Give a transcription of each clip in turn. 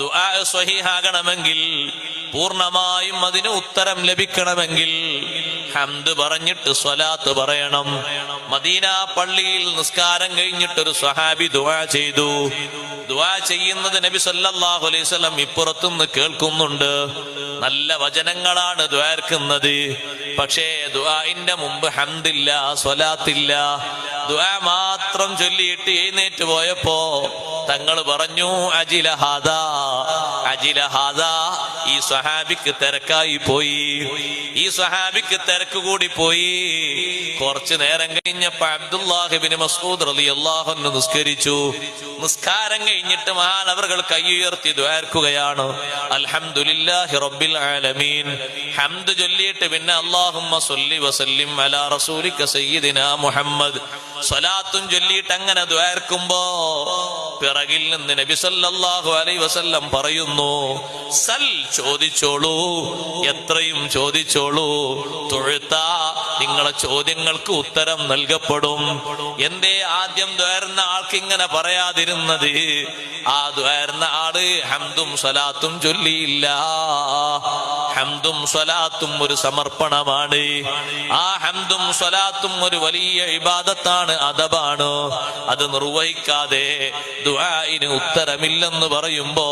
ദുആ സ്വഹീഹാകണമെങ്കിൽ പൂർണമായും അതിന് ഉത്തരം ലഭിക്കണമെങ്കിൽ ഹംദ് പറഞ്ഞിട്ട് സ്വലാത്ത് പറയണം. മദീന പള്ളിയിൽ നിസ്കാരം കഴിഞ്ഞിട്ട് ഒരു സ്വഹാബി ദുആ ചെയ്തു. ദുആ ചെയ്യുന്നത് നബി സല്ലല്ലാഹു അലൈഹി വസല്ലം ഇപ്പുറത്തുനിന്ന് കേൾക്കുന്നുണ്ട്. നല്ല വചനങ്ങളാണ് ദ്വാർക്കുന്നത് പക്ഷേ ദുആഇന്റെ മുമ്പ് ഹംദില്ല സ്വലാത്തില്ല. ദുആ മാത്രം ചൊല്ലിയിട്ട് എഴുന്നേറ്റ് പോയപ്പോ തങ്ങൾ പറഞ്ഞു അജിലഹാദ അജിലഹാദ ഈ സ്വഹാബിക്ക് തിരക്കായി പോയി. ഈ സ്വഹാബിക്ക് തിരക്ക് കൂടി പോയി. കുറച്ചു നേരം കഴിഞ്ഞപ്പോ അബ്ദുല്ലാഹിബിന് മസൂദ് റലി അള്ളാഹുന്ന് നിസ്കരിച്ചു. നിസ്കാരം കഴിഞ്ഞിട്ട് മഹാൻ അവർ കൈയുയർത്തി ദ്വാർക്കുകയാണ് അൽഹംദുലില്ലാഹി റബ്ബിൽ ആലമീൻ. ഹംദ് ചൊല്ലിയിട്ട് പിന്നെ അല്ലാഹുമ്മ സല്ലി വസല്ലിം അലാ റസൂലിക സയ്യിദിനാ മുഹമ്മദ്. സ്വലാത്തും ചൊല്ലിയിട്ട് അങ്ങനെ ദ്വാർക്കുമ്പോ പിറകിൽ നിന്ന് നബി സല്ലല്ലാഹു അലൈഹി വസല്ലം പറയുന്നു സൽ ചോദിച്ചോളൂ എത്രയും ചോദിച്ചോളൂ തൊഴുത്ത നിങ്ങളെ ചോദ്യങ്ങൾക്ക് ഉത്തരം നൽകപ്പെടും. എന്തേ ആദ്യം ദ്വാരുന്ന ആൾക്ക് ഇങ്ങനെ പറയാതിരുന്നത്? ആ ദ്വാരുന്ന ആൾ ഹംദും സ്വലാത്തും ചൊല്ലിയില്ല. ഹംദും സ്വലാത്തും ഒരു സമർപ്പണമാണ്. ആ ഹംദും സ്വലാത്തും ഒരു വലിയ ഇബാദത്താണ് അതബാണ്? അത് നിർവഹിക്കാതെ ദുആഇന് ഉത്തരമില്ലെന്ന് പറയുമ്പോ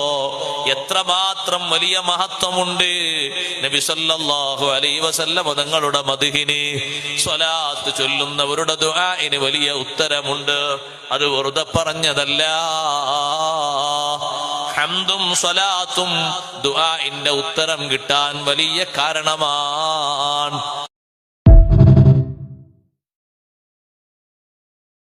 എത്രമാത്രം വലിയ മഹത്വമുണ്ട്. നബി സല്ലല്ലാഹു അലൈഹി വസല്ലം തങ്ങളുടെ മധുഹിന് സ്വലാത്ത് ചൊല്ലുന്നവരുടെ ദുആഇന് വലിയ ഉത്തരമുണ്ട്. അത് വെറുതെ പറഞ്ഞതല്ല. ഹംദും സ്വലാത്തും ദുആഇന്റെ ഉത്തരം കിട്ടാൻ വലിയ കാരണമാണ്.